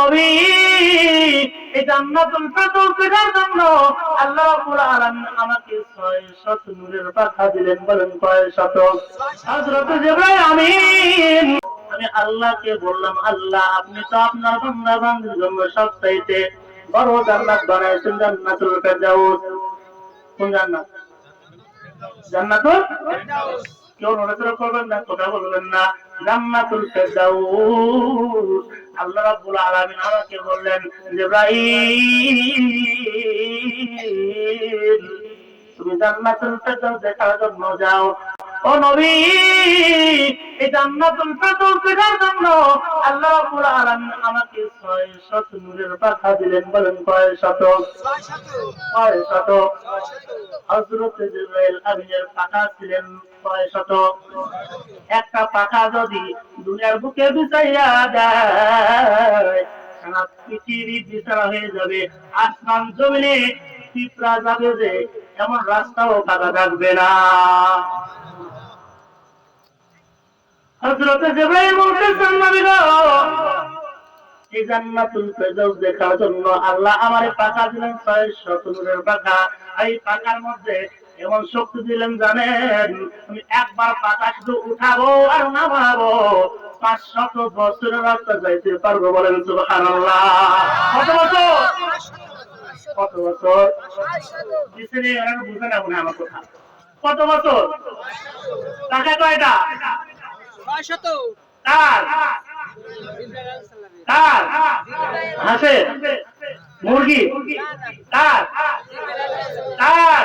নবী। জান্নাতুল ফেরদৌস দেখার জন্য আল্লাহ রাব্বুল আমাকে 600 নূরের পাখা দিলেন, বলেন কয় শত হযরত জিবরাইল আমিন। আমি আল্লাহকে বললাম, আল্লাহ, আপনি তো আপনার বান্দা বান্দির জন্য সবচাইতে বড় জান্নাত বানাইছেন, জান্নাতুল ফেরদৌস কোন জান্নাত? জান্নাতুল কেউ নড়াচড়া করবেন না, কথা বলবেন না। জান্নাতুল ফেরদাউস। আল্লাহ রাব্বুল আলামিন আমাকে বললেন তুমি জান্নাতুল ফেরদাউস দেখার জন্য যাও। ও নবী, এই জান্নাতুল ফেরদাউস দেখার জন্য আল্লাহ রাব্বুল আলামিন আমাকে 600 নূরের পাখা দিলেন বলেন শত শত হযরত আমিনের পাখা ছিলেন শত একটা পাখা যদি দুনিয়ার বুকে বিছাইয়া দেয়। সারা পৃথিবী বিছানা হয়ে যাবে, আসমান জমিনে পিঁপড়া যাবে যে, এমন রাস্তাও কাদা থাকবে না। দেখার জন্য আল্লাহ আমারে পাকা দিলেন ছয় শত নূরের পাকা এই পাকার মধ্যে এমন শক্তি দিলেন জানেন? আমি একবার পাতা শুধু উঠাবো আর নামাবো। পাঁচ শত বছরের রাস্তা যাইতে পারব বলেন সুবহানাল্লাহ। কত বছর? কত বছর? বুঝে না মনে আমার কথা। কত বছর? টাকা কয়টা কার? কার? হাঁসের? মুরগি? কার? কার?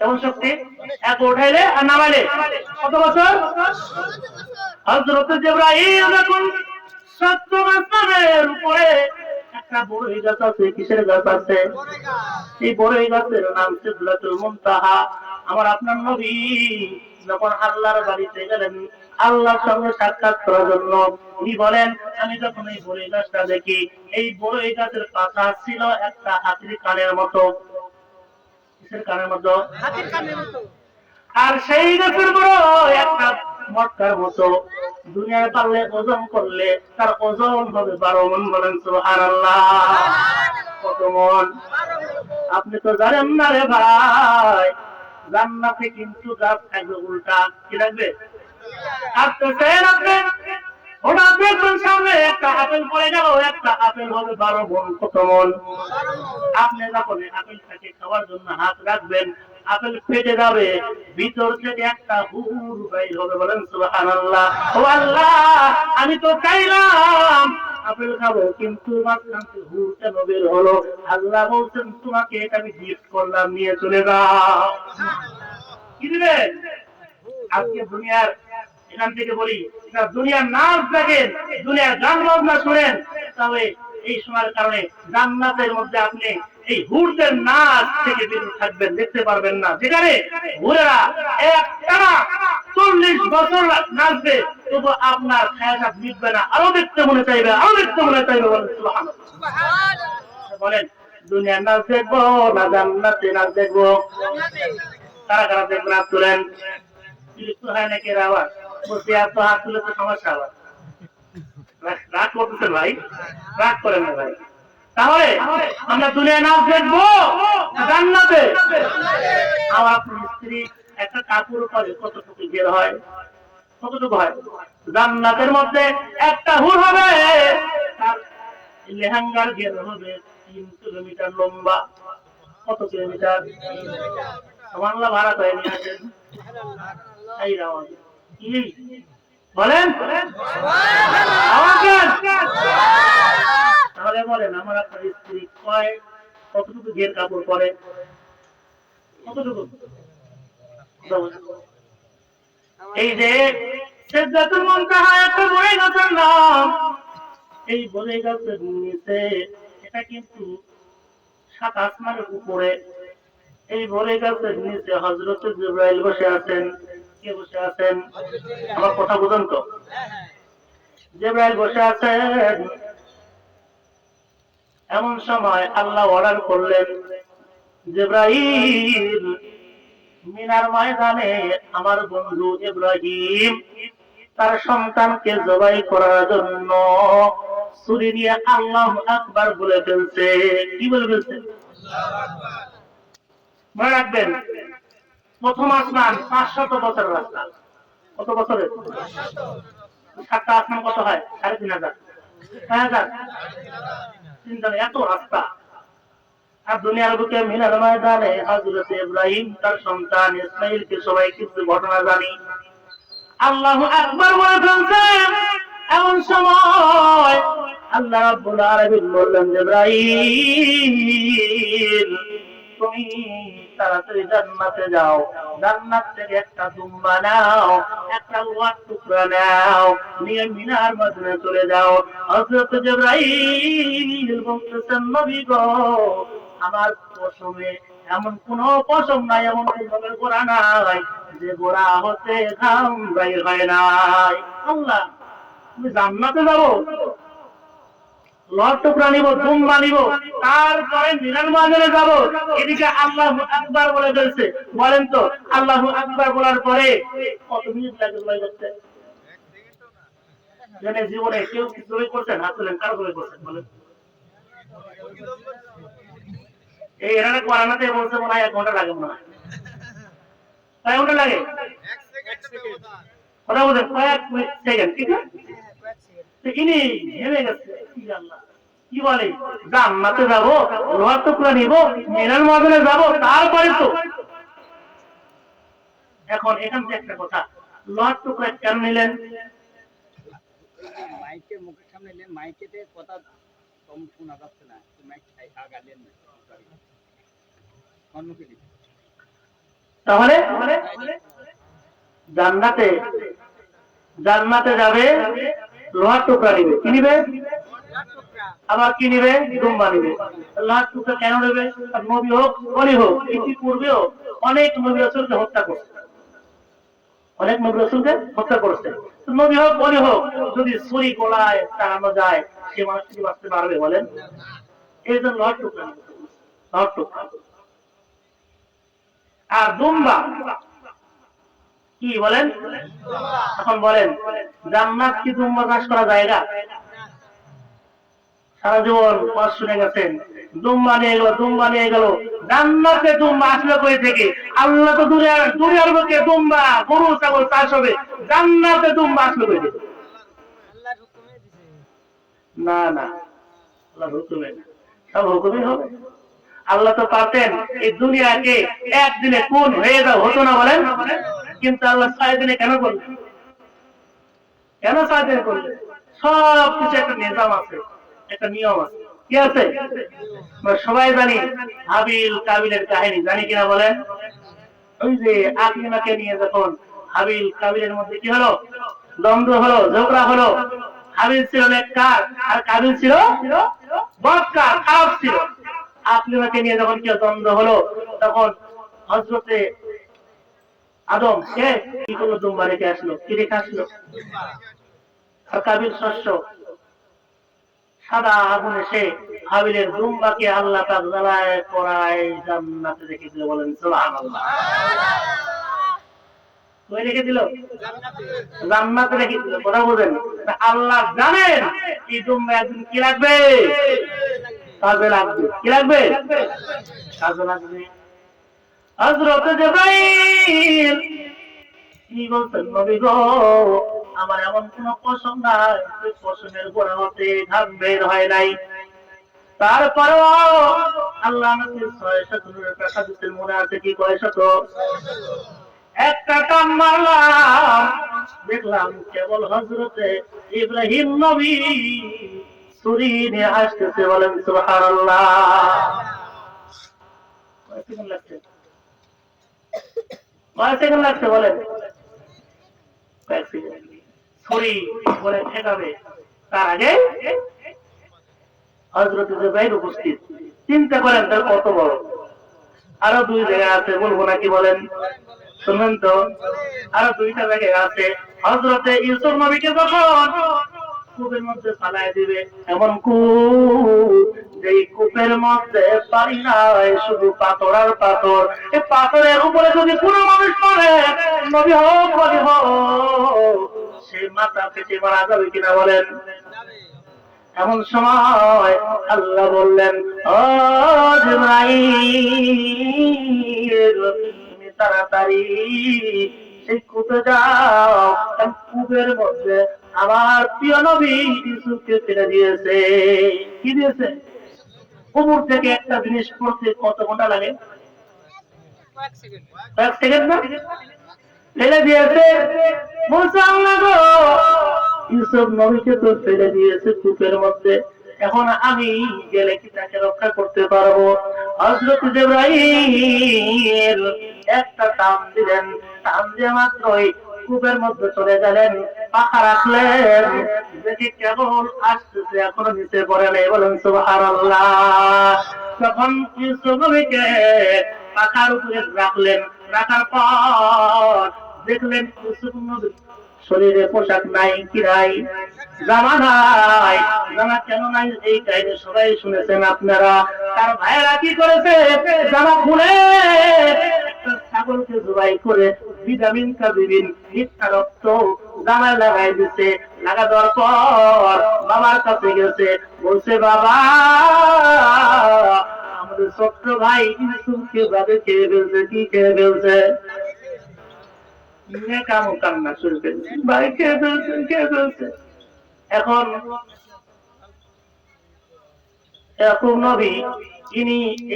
কেমন শক্তি এক উঠাইলে আর কত বছর? হযরত জিবরাইল যখন সত্য আসমানের উপরে আমার আপনার নবী যখন আল্লাহর বাড়িতে গেলেন, আল্লাহর সঙ্গে সাক্ষাৎ করার জন্য উনি বলেন, আমি যখন এই বড়ই গাছটা দেখি, এই বড়ই গাছের পাতা ছিল একটা হাতির কানের মতো। কিসের কানের মতো। আর সেই গাছের বড় একটা মটকার মতো। দুনিয়ায় পারলে ওজন করলে তার ওজন হবে বারো মন বলেন সুবহানাল্লাহ। কত মন? আপনি তো জানেন না রে ভাই। জান্নাতে কিন্তু গাছ থাকবে উল্টা কি লাগবে আপনি আপেল ফেটে যাবে, ভিতর থেকে একটা বাইর হবে, বলেন ও আল্লাহ, আমি তো চাইলাম আপেল খাব, কিন্তু হলো। আল্লাহ বলছেন, তোমাকে এটা আমি গিফট করলাম, নিয়ে চলে যাও। কি দিবেন? আজকে দুনিয়ার এখান থেকে বলি দুনিয়ার নাচ দেখেন, দুনিয়ার গান বাজনা শুনেন। তবে এই সময়ের কারণে জান্নাতের মধ্যে আপনি এই হুরদের নাচ থেকে বিরত থাকবেন, দেখতে পারবেন না। যেখানে হুরেরা এক টানা চল্লিশ বছর নাচবে, তবু আপনার খায়াসাত মিটবে না। আরও দেখতে মনে চাইবে, আরও দেখতে মনে চাইবে বলেন বলেন, দুনিয়ার নাচ দেখব না জান্নাতে নাচ দেখব? কারা কারা দেখবেন? তুলেন। বিরক্ত হয় নাকি এরা বলছি হাত তুলে তো সমস্যা রাগ- ভাই। রাগ না ভাই। তাহলে আমরা দুনিয়া নাচ দেখব জান্নাতে? আমার স্ত্রী, একটা কাপড় পরে কতটুকু বের হয়? কতটুকু হয়? জান্নাতের মধ্যে একটা হুর হবে লেহেঙ্গার ঘের হবে তিন কিলোমিটার লম্বা। কত কিলোমিটার? বাংলা ভাড়া করে নিয়ে কি বলেন? তাহলে বলেন, আমার আপনার স্ত্রী কয়? কতটুকু ঘের কাপড় পরে? কতটুকু? এই যে এই নিচে, এটা কিন্তু সাত আসমানের উপরে। এই ভরে গাছের নিচে হজরত জিব্রাইল বসে আছেন। এমন সময় আল্লাহ অর্ডার করলেন, জিব্রাইল, মিনার ময়দানে আমার বন্ধু ইব্রাহিম, তার সন্তানকে জবাই করার জন্য ছুরি দিয়ে আল্লাহ আকবার বলে ফেলছে। কি বলে ফেলছে? মনে রাখবেন প্রথম আসমান, পাঁচশত বছর রাস্তা। কত বছরের সাতটা আসমান কত হয়? সাড়ে তিন হাজার। এত রাস্তা। দুনিয়ার সন্তান সবাই ঘটনা জানি। আল্লাহু রাব্বুল বললেন তুমি তাড়াতাড়ি জান্নাতে যাও। জান্নাত থেকে একটা দুম্বা নাও, একটা লোহার টুকরা নাও, নিয়ে মিনার মধ্যে চলে যাও। বলতেছেন, নবী গো, আমার পশমে এমন কোন পশম নাই, এমন কোন গোড়া নাই, যে গোড়া হতে ঘাম হয় নাই। আল্লাহ, তুমি জান্নাতে যাব? লট নিব দুম্বা নিব তারপরে মিনার মাজারে যাব। এদিকে আল্লাহ আকবার বলে ফেলছে। বলেন তো আল্লাহ আকবার বলার পরে কত মিনিট লাগে জবাই করতে? জেনে জীবনে কেউ কি জবাই করছেন হাত তুলেন কার জবাই করছেন? বলেন। এই এরা বলছে মনে হয় এক ঘণ্টা লাগে মনে হয়। কয় ঘণ্টা লাগে? কথা বলছেন কয়েক সেকেন্ড ঠিক আছে? ইনি হেরে গেছে কি বলে? জান্নাতে যাব লোহার টুকরা নিব মিনার মাদনে যাব তারপরে তো। এখন এখান থেকে একটা কথা লোহার টুকরা কেন নিলেন? মাইকে মুখের সামনে নেন মাইকেতে কথা কম শোনা যাচ্ছে না মাইক আগালেন না সম্মুখে তাহলে? জান্নাতে জান্নাতে যাবে লোহার টুকরা নিবে। কি নিবে? আবার কি নিবে? দুম্বা নিবে। লোহার টুকরা কেন নেবে? নবী হোক অলি হোক ইতিপূর্বেও অনেক নবী রসুলকে হত্যা করছে। অনেক নবী রসুলকে হত্যা করছে। নবী হোক অলি হোক, যদি ছুরি গোলায় চালানো যায়, সে মানুষ কি বাঁচতে পারবে বলেন? এই জন্য লোহার টুকরা লোহার টুকরা আর দুম্বা কি বলেন? এখন বলেন, জান্নাত কি দুম্বা চাষ করা জায়গা সারা জীবন পাঁচ শুনে গেছেন দুম্বা নিয়ে গেল দুম্বা নিয়ে গেল, জান্নাতে দুম্বা আসলে কই থেকে? আল্লাহ তো দূরে দুনিয়ার বুকে দুম্বা গরু, ছাগল, চাষ হবে, জান্নাতে দুম্বা আসলে কই থেকে? না না আল্লাহ হুকুমে না। সব হুকুমই হবে। আল্লাহ তো পারতেন এই দুনিয়াকে একদিনে কোন হয়ে যাও হতো না বলেন? কিন্তু আল্লাহ ছয় দিনে কেন করলেন কেন ছয় দিনে করলেন সব কিছু একটা নিজাম আছে, একটা নিয়ম আছে। কি আছে? সবাই জানি হাবিল কাবিলের কাহিনী। জানি কিনা বলেন? ওই যে আকলিমাকে নিয়ে যখন হাবিল কাবিলের মধ্যে কি হলো? দ্বন্দ্ব হলো, ঝগড়া হলো। হাবিল ছিল নেককার, আর কাবিল ছিল বদকার, খারাপ ছিল। আকলিমাকে নিয়ে যখন কেউ দ্বন্দ্ব হলো, তখন হজরতে আদম সে কি করল দুম্বা রেখে আসলো? কি রেখে আসলো? কাবিল শস্য। সাদা আগুনে সে হাবিলের দুম্বাকে আল্লাহ তার জ্বালায় করায় জান্নাতে রেখে দিল বলেন, সুবহানাল্লাহ। কই রেখে দিল? জান্নাতে রেখে দিল, কথা বলেন আল্লাহ জানেন এই দুম্বা একদিন কি লাগবে? কাজে লাগবে। কি লাগবে? কাজে লাগবে। হযরত জিবরাইল। কি বলছেন, নবী গো, আমার এমন কোন পশম নাই যে পশমের গোড়া হতে ঘাম বের হয় নাই। তারপরেও আল্লাহ আমাকে ছয় শত মনে আছে, কি কয় শত? একটা টান মারলাম, দেখলাম কেবল হজরতে ইব্রাহিম নবী। ছুরি নিয়ে আসতেছে বলেন, সুবহানাল্লাহ। কয় লাগছে? কয় সেকেন্ড লাগছে বলেন? বলে ঠেকাবে তার আগে হজরত জিব্রাইল উপস্থিত। চিন্তা করেন তার কত বড়। আরও দুই জায়গায় আছে, বলব নাকি বলেন? শুনবেন তো। আরও দুইটা জায়গায় আছে। হজরতে ইউসুফ নবীকে যখন কূপের মধ্যে ফালায় দিবে, এমন কূপ কূপের মধ্যে নাই, শুধু পাথর আর পাথর। পাথরের উপরে যদি মানুষ নবী হোক, বলি হোক, সে মাথা মারা যাবে কিনা বলেন। এমন সময় আল্লাহ বললেন তুমি তাড়াতাড়ি সেই কূপে যাও। কূপের মধ্যে আমার প্রিয় নবী ইউসুফকে ছেড়ে দিয়েছে। কি দিয়েছে? উপর থেকে একটা জিনিস পড়তে কত ঘণ্টা লাগে? এক সেকেন্ড। না? ফেলে দিয়েছে। বলছে আল্লাহ গো! ইউসুফ নবীকে তো ফেলে দিয়েছে কূপের মধ্যে। এখন আমি গেলে কি তাকে রক্ষা করতে পারব? হজরত জিব্রাইল একটা টান দিলেন। টান দিয়ে মাত্রই কূপের মধ্যে চলে গেলেন পাখা রাখলেন। কেবল আসতেছে নিচে নেই। বলেন তখন ইউসুফ নবীকে পাখার উপরে রাখলেন, রাখার পর দেখলেন ইউসুফ নবী শরীরে পোশাক নাই, কি নাই? জামা নাই। জামা কেন নাই? এই কাহিনী সবাই শুনেছেন আপনারা। তার ভাইয়েরা কি করেছে? জামা খুলে ছাগলকে জবাই করে ভিটামিন কাবিবিন মিথ্যা রক্ত জামায় লাগাই দিছে। লাগা দেওয়ার পর বাবার কাছে গেছে। বলছে, বাবা, আমাদের ছোট্ট ভাই ভাবে খেয়ে ফেলছে, কি খেয়ে ফেলছে? ফেলছে এখন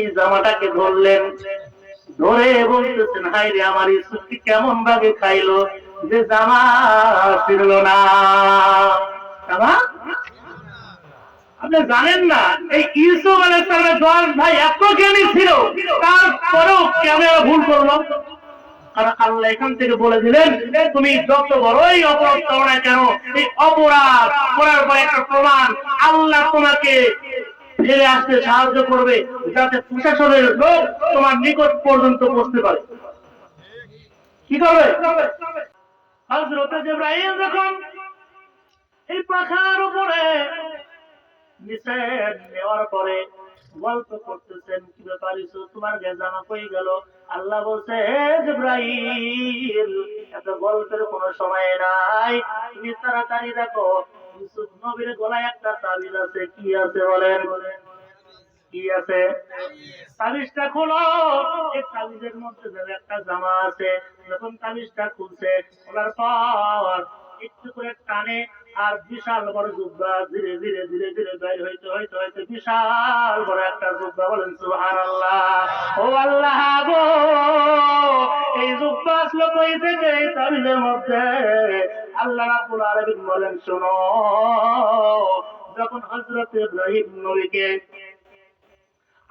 এই জামাটাকে ধরলেন। ধরে বলতেছেন হাই রে, আমার ইসুফটি কেমন ভাবে খাইলো? যে ছিল না। আপনি জানেন না, এই ইউসুফ আলাইহিসসালামের দশ ভাই এত জ্ঞানী ছিল, তারপরেও ক্যামেরা ভুল করল। আল্লাহ এখান থেকে বলে দিলেন, তুমি যত বড়ই অপরাধ করো না কেন, এই অপরাধ করার পর একটা প্রমাণ আল্লাহ তোমাকে ফিরে আসতে সাহায্য করবে, যাতে প্রশাসনের লোক তোমার নিকট পর্যন্ত পৌঁছতে পারে। কি করবে? হযরতে জিবরাইল যখন এই পাখার উপরে নিষেধ নেওয়ার পরে গল্প করতেছেন, কি ব্যাপার তোমার গে জামা কই গেল? আল্লাহ বলছে, হে এত গল্পের কোনো সময় নাই। তুমি তাড়াতাড়ি দেখো, ইউসুফ নবীর গলায় একটা তাবিজ আছে, কি আছে বলেন বলেন? কি আছে? তাবিজটা খোলো। এই তাবিজের মধ্যে যেন একটা জামা আছে। যখন তাবিজটা খুলছে, খোলার পর একটু করে টানে আর বিশাল বড় জুব্বা ধীরে ধীরে ধীরে ধীরে বের হইতে হইতে হইতে বিশাল বড় একটা জুব্বা বলেন, সুবহানাল্লাহ। ও আল্লাহ এই জুব্বা আসলো কই থেকে? এই তাবিজের মধ্যে। আল্লাহ রাব্বুল আলামিন বলেন, শোনো, যখন হযরত ইব্রাহিম নবীকে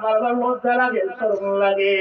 আমার আবার লজ্জা লাগে শরম লাগে।